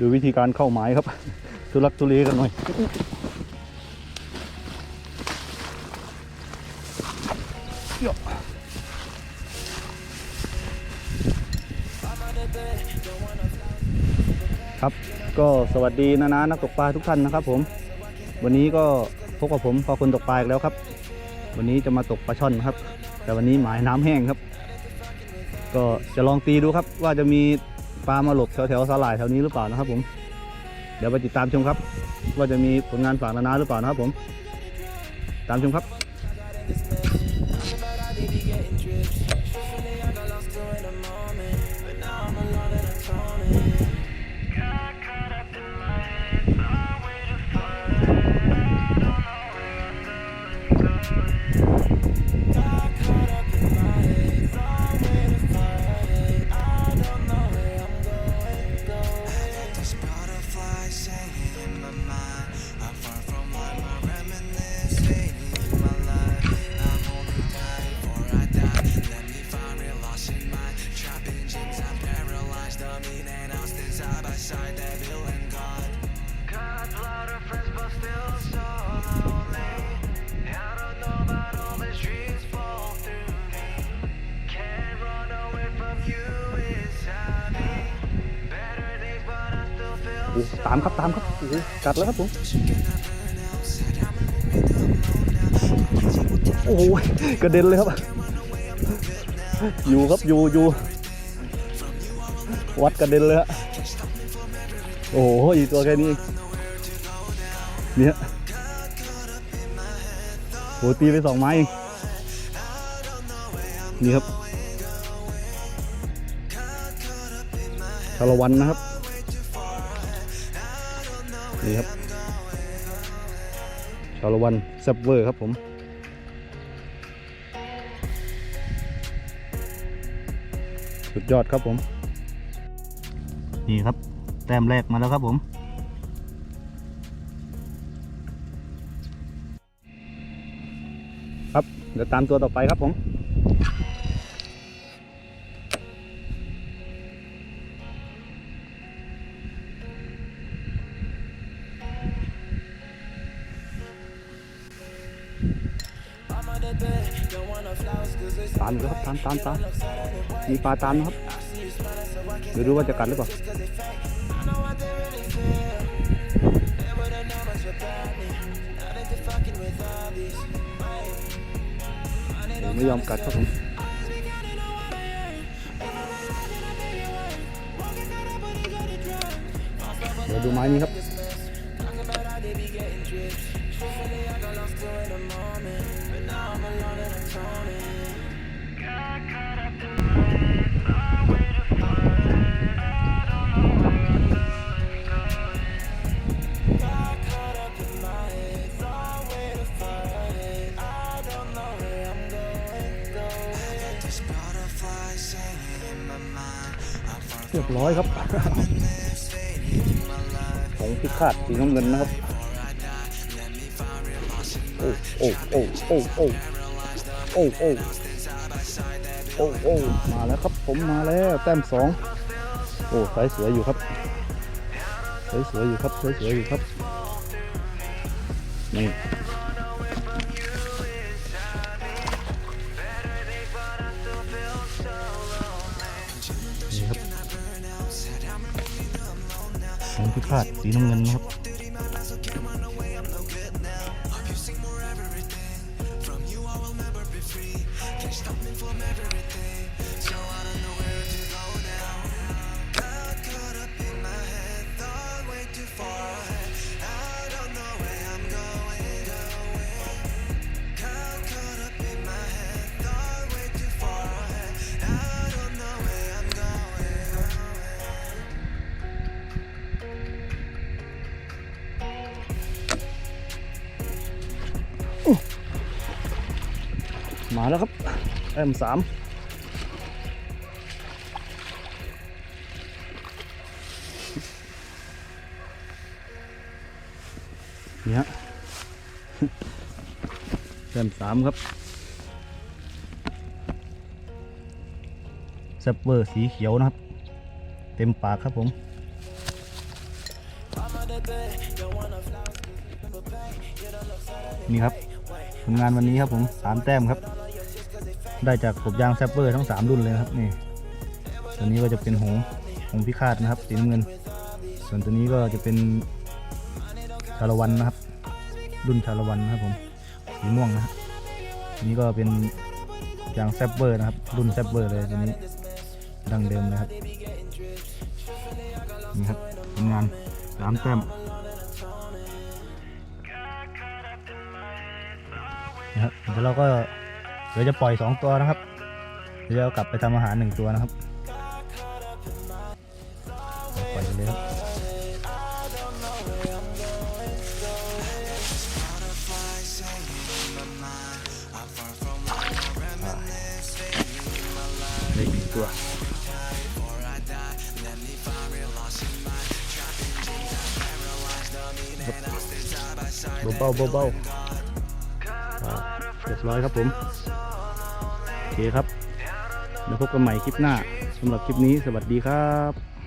ดูวิธีการเข้าหมายครับ ทุลักทุเลกันหน่อย ครับก็สวัสดีนานานักตกปลาทุกท่านนะครับผม วันนี้ก็พบกับผมพอคนตกปลาอีกแล้วครับ วันนี้จะมาตกปลาช่อนครับ แต่วันนี้หมายน้ำแห้งครับ ก็จะลองตีดูครับว่าจะมี ปลามาหลบแถวแถวๆสาหร่ายแถวนี้หรือเปล่านะครับ ผม เดี๋ยวไปติดตามชมครับ ว่าจะมีผลงานฝากนานาหรือเปล่านะครับ ผม ตามชมครับ ตามครับตามครับโอ้โหกัดแล้วครับผมโอ้โหกระเด็นเลยครับ อยู่ครับอยู่อยู่วัดกระเด็นเลยฮะโอ้โหอีกตัวแค่นี้เนี่ยโหตีไปสองไม้นี่ครับชาละวันนะครับ นี่ครับชาละวันแซบเวอร์ครับผมสุดยอดครับผม นี่ครับ แต้มแรกมาแล้วครับผม ครับ เดี๋ยวตามตัวต่อไปครับผม ตามอยู่ครับตามตามตามมีปลาตามนะครับเดี๋ยวดูว่าจะกัดหรือเปล่าไม่ยอมกัดครับผมเดี๋ยวดูไม้นี้ครับ ร้อยครับ ของพิฆาตสีน้ำเงินนะครับ โอ้โอ้โอ้โอ้โอ้โอ้โอ้โอ้โอ้มาแล้วครับผมมาแล้วแต้มสองโอ้สายสวยอยู่ครับสวยสวยอยู่ครับสวยสวยอยู่ครับนี่ คาดสีน้ำเงินนะครับ มาแล้วครับแอมสามนี่ฮะแอมสามครับแซปเปอร์สีเขียวนะครับ เต็มปากครับผมนี่ครับผลงานวันนี้ครับผมสามแต้มครับ ได้จากกบยางแซปเปอร์ทั้งสามรุ่นเลยนะครับนี่ตัวนี้ก็จะเป็นหงหงพิฆาตนะครับสีน้ำเงิน ส่วนตัวนี้ก็จะเป็นชาละวันนะครับ รุ่นชาละวันนะครับผมสีม่วงนะครับอันนี้ก็เป็นยางแซปเปอร์นะครับ รุ่นแซปเปอร์เลยตัวนี้ดังเดิมนะครับนี่ครับผลงานสามแต้มนะครับเดี๋ยวเราก็ เดี๋ยวจะปล่อย 2 ตัวนะครับ เดี๋ยวเอากลับไปทำอาหาร 1 ตัวนะครับ ปล่อยเลยครับได้อีกตัวบาเบาเบาเบา เรียบร้อยครับผม โอเคครับเดี๋ยวพบกันใหม่คลิปหน้าสำหรับคลิปนี้สวัสดีครับ